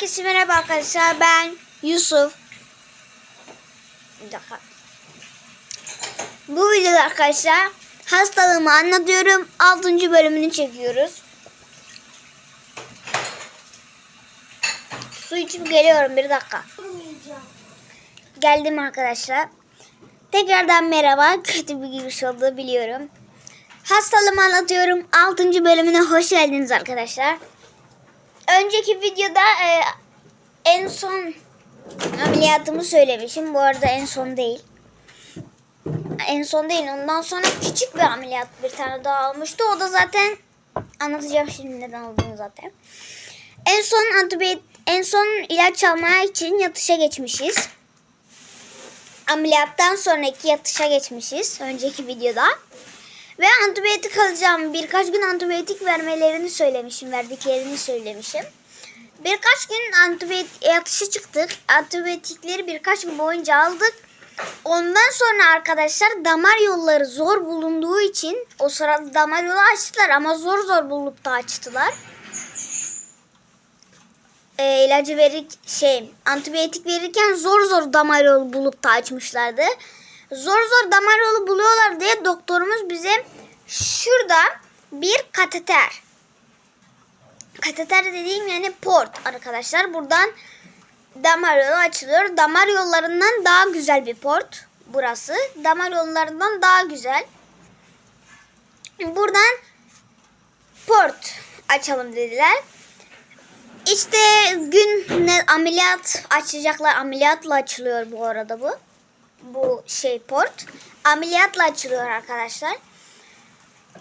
Herkese merhaba arkadaşlar. Ben Yusuf. Bu videoda arkadaşlar hastalığımı anlatıyorum. 6. bölümünü çekiyoruz. Su içip geliyorum bir dakika. Geldim arkadaşlar. Tekrardan merhaba. Kötü bir giriş oldu biliyorum. Hastalığımı anlatıyorum. 6. bölümüne hoş geldiniz arkadaşlar. Önceki videoda e, en son ameliyatımı söylemişim. Bu arada en son değil. En son değil. Ondan sonra küçük bir ameliyat bir tane daha olmuştu. O da zaten anlatacağım şimdi neden olduğunu zaten. En son antibiyot en son ilaç almaya için yatışa geçmişiz. Ameliyattan sonraki yatışa geçmişiz önceki videoda. Ve antibiyotik alacağım. Birkaç gün antibiyotik vermelerini söylemişim. Verdiklerini söylemişim. Birkaç gün antibiyotik yatışa çıktık. Antibiyotikleri birkaç gün boyunca aldık. Ondan sonra arkadaşlar damar yolları zor bulunduğu için o sırada damar yolu açtılar ama zor zor bulup da açtılar. E, ilacı verir şey antibiyotik verirken zor zor damar yolu bulup da açmışlardı. Zor zor damar yolu buluyorlar diye doktorumuz bize şurada bir kateter. Kateter dediğim yani port arkadaşlar. Buradan damar yolu açılıyor. Damar yollarından daha güzel bir port burası. Damar yollarından daha güzel. Buradan port açalım dediler. İşte gün ne ameliyat açacaklar. Ameliyatla açılıyor bu arada bu. Bu şey port. Ameliyatla açılıyor arkadaşlar.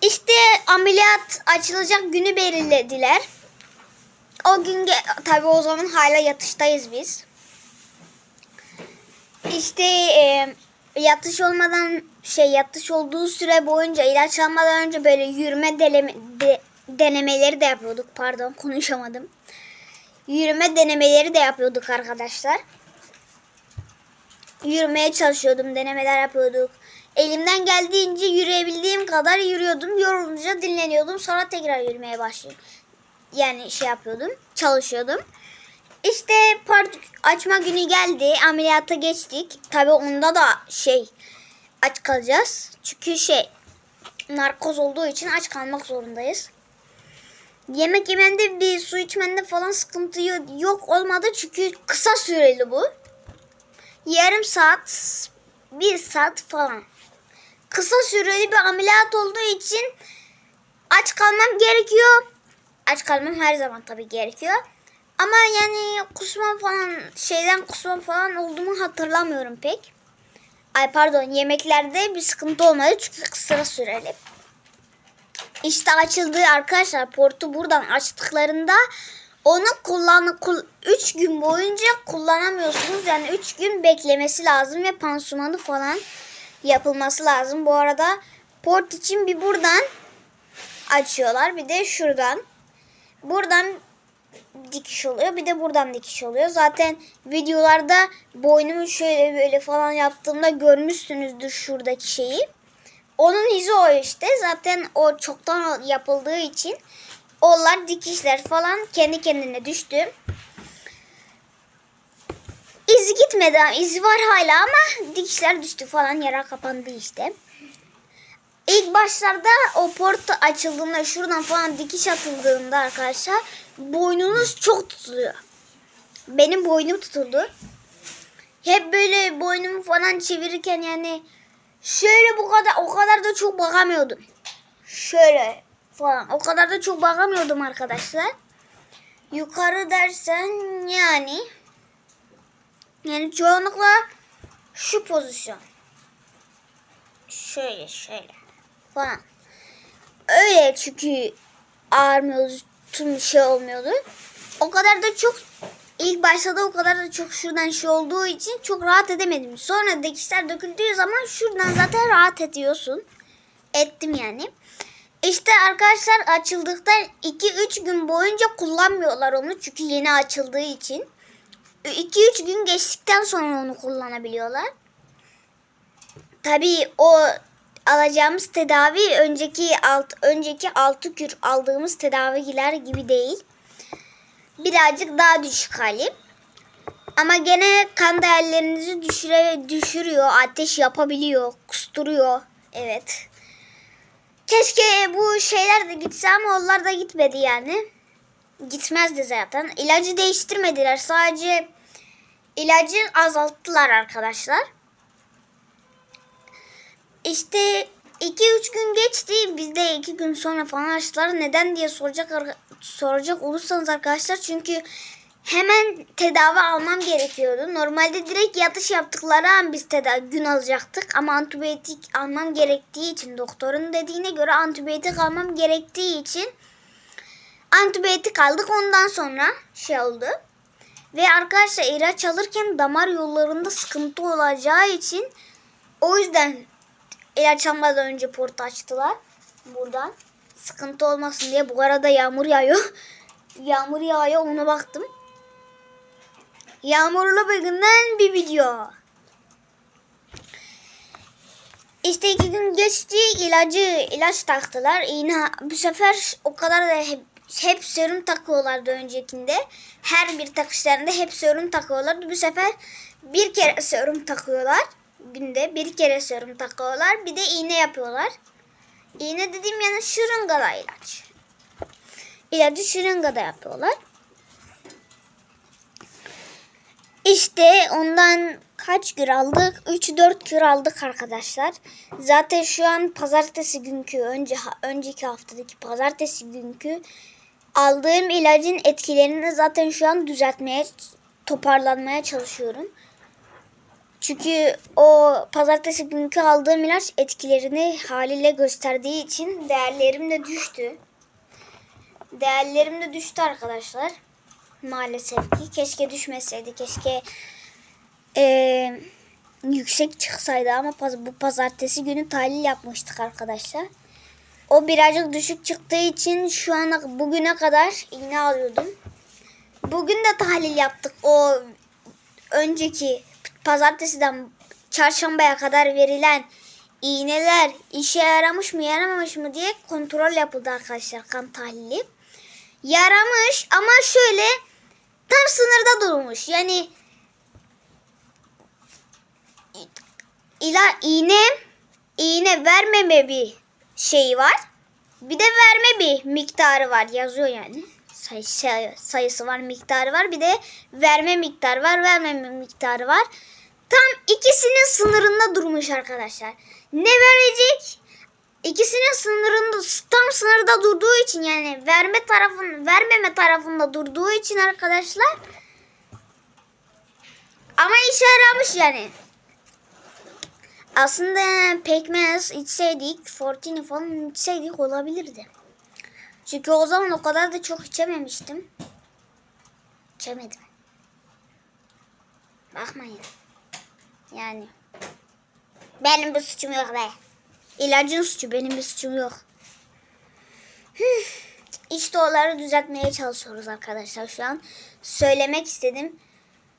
İşte ameliyat açılacak günü belirlediler. O gün tabii o zaman hala yatıştayız biz. İşte e, yatış olmadan şey yatış olduğu süre boyunca ilaç almadan önce böyle yürüme deleme, de- denemeleri de yapıyorduk. Pardon konuşamadım. Yürüme denemeleri de yapıyorduk arkadaşlar. Yürümeye çalışıyordum, denemeler yapıyorduk. Elimden geldiğince yürüyebildiğim kadar yürüyordum. Yorulunca dinleniyordum. Sonra tekrar yürümeye başlıyordum. Yani şey yapıyordum, çalışıyordum. İşte part açma günü geldi. Ameliyata geçtik. Tabii onda da şey aç kalacağız. Çünkü şey narkoz olduğu için aç kalmak zorundayız. Yemek yemende bir su içmende falan sıkıntı yo- yok olmadı çünkü kısa süreli bu. Yarım saat, bir saat falan. Kısa süreli bir ameliyat olduğu için aç kalmam gerekiyor. Aç kalmam her zaman tabii gerekiyor. Ama yani kusma falan şeyden kusma falan olduğumu hatırlamıyorum pek. Ay pardon yemeklerde bir sıkıntı olmadı çünkü kısa süreli. İşte açıldı arkadaşlar portu buradan açtıklarında onu kullan 3 gün boyunca kullanamıyorsunuz. Yani 3 gün beklemesi lazım ve pansumanı falan yapılması lazım. Bu arada port için bir buradan açıyorlar bir de şuradan. Buradan dikiş oluyor bir de buradan dikiş oluyor. Zaten videolarda boynumu şöyle böyle falan yaptığımda görmüşsünüzdür şuradaki şeyi. Onun izi o işte. Zaten o çoktan yapıldığı için onlar dikişler falan kendi kendine düştü. İzi gitmedi. izi var hala ama dikişler düştü falan yara kapandı işte. İlk başlarda o port açıldığında şuradan falan dikiş atıldığında arkadaşlar boynunuz çok tutuluyor. Benim boynum tutuldu. Hep böyle boynumu falan çevirirken yani şöyle bu kadar o kadar da çok bakamıyordum. Şöyle falan o kadar da çok bakamıyordum arkadaşlar. Yukarı dersen yani yani çoğunlukla şu pozisyon. Şöyle şöyle falan. Öyle çünkü ağrımıyordu, tüm şey olmuyordu. O kadar da çok ilk başta da o kadar da çok şuradan şey olduğu için çok rahat edemedim. Sonra dikişler döküldüğü zaman şuradan zaten rahat ediyorsun. Ettim yani. İşte arkadaşlar açıldıktan 2-3 gün boyunca kullanmıyorlar onu çünkü yeni açıldığı için. 2-3 gün geçtikten sonra onu kullanabiliyorlar. Tabii o alacağımız tedavi önceki alt önceki altı kür aldığımız tedaviler gibi değil. birazcık daha düşük hali. Ama gene kan değerlerinizi düşüre, düşürüyor. Ateş yapabiliyor. Kusturuyor. Evet. Keşke bu şeyler de gitse ama onlar da gitmedi yani. Gitmezdi zaten. İlacı değiştirmediler. Sadece ilacı azalttılar arkadaşlar. İşte 2-3 gün geçti. Biz de 2 gün sonra falan açtılar. Neden diye soracak soracak olursanız arkadaşlar. Çünkü hemen tedavi almam gerekiyordu. Normalde direkt yatış yaptıkları an biz tedavi gün alacaktık. Ama antibiyotik almam gerektiği için doktorun dediğine göre antibiyotik almam gerektiği için antibiyotik aldık. Ondan sonra şey oldu. Ve arkadaşlar ilaç alırken damar yollarında sıkıntı olacağı için o yüzden ilaç almadan önce portu açtılar. Buradan. Sıkıntı olmasın diye. Bu arada yağmur yağıyor. yağmur yağıyor ona baktım. Yağmurlu bir günden bir video. İşte iki gün geçti ilacı ilaç taktılar. İğne bu sefer o kadar da hep, hep serum takıyorlardı öncekinde. Her bir takışlarında hep serum takıyorlardı. Bu sefer bir kere serum takıyorlar. Günde bir kere serum takıyorlar. Bir de iğne yapıyorlar. İğne dediğim yani şırıngada ilaç. İlacı şırıngada yapıyorlar. İşte ondan kaç kür aldık? 3-4 kür aldık arkadaşlar. Zaten şu an pazartesi günkü önce önceki haftadaki pazartesi günkü aldığım ilacın etkilerini zaten şu an düzeltmeye toparlanmaya çalışıyorum. Çünkü o pazartesi günkü aldığım ilaç etkilerini haliyle gösterdiği için değerlerim de düştü. Değerlerim de düştü arkadaşlar. Maalesef ki. Keşke düşmeseydi. Keşke eee, yüksek çıksaydı ama bu pazartesi günü tahlil yapmıştık arkadaşlar. O birazcık düşük çıktığı için şu ana bugüne kadar iğne alıyordum. Bugün de tahlil yaptık. O önceki pazartesiden çarşambaya kadar verilen iğneler işe yaramış mı yaramamış mı diye kontrol yapıldı arkadaşlar kan tahlili. Yaramış ama şöyle tam sınırda durmuş. Yani ila iğne iğne vermeme bir şeyi var. Bir de verme bir miktarı var yazıyor yani. Say, say- sayısı var, miktarı var. Bir de verme miktarı var, vermeme miktarı var. Tam ikisinin sınırında durmuş arkadaşlar. Ne verecek? İkisinin sınırında tam sınırda durduğu için yani verme tarafın vermeme tarafında durduğu için arkadaşlar ama işe yaramış yani. Aslında pekmez içseydik, fortini falan içseydik olabilirdi. Çünkü o zaman o kadar da çok içememiştim. İçemedim. Bakmayın. Yani. Benim bir suçum yok be. İlacın suçu benim bir suçum yok. İşte onları düzeltmeye çalışıyoruz arkadaşlar şu an. Söylemek istedim.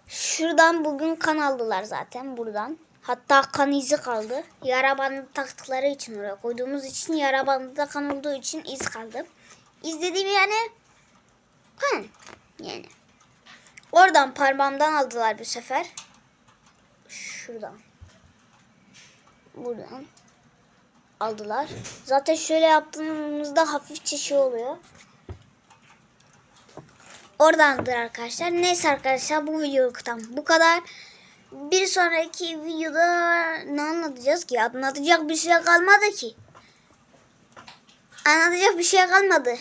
Şuradan bugün kan aldılar zaten buradan. Hatta kan izi kaldı. Yara bandı taktıkları için oraya koyduğumuz için yara bandı kan olduğu için iz kaldı. İz dediğim yani kan yani. Oradan parmağımdan aldılar bu sefer. Şuradan. Buradan aldılar. Zaten şöyle yaptığımızda hafifçe şey oluyor. Oradandır arkadaşlar. Neyse arkadaşlar bu videoluktan bu kadar. Bir sonraki videoda ne anlatacağız ki? Anlatacak bir şey kalmadı ki. Anlatacak bir şey kalmadı.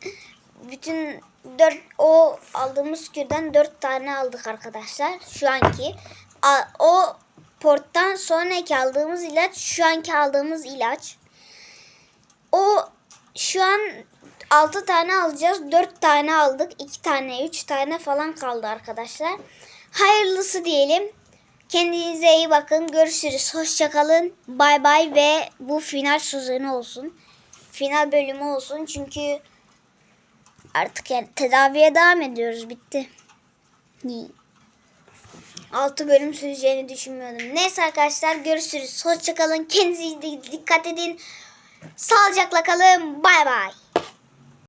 Bütün dört o aldığımız kürden dört tane aldık arkadaşlar. Şu anki. O porttan sonraki aldığımız ilaç şu anki aldığımız ilaç. O şu an 6 tane alacağız. 4 tane aldık. 2 tane, 3 tane falan kaldı arkadaşlar. Hayırlısı diyelim. Kendinize iyi bakın. Görüşürüz. Hoşçakalın. Bay bay ve bu final sözünü olsun. Final bölümü olsun. Çünkü artık yani tedaviye devam ediyoruz. Bitti. 6 bölüm süreceğini düşünmüyordum. Neyse arkadaşlar görüşürüz. Hoşçakalın. Kendinize dikkat edin. Sağlıcakla kalın. Bay bay.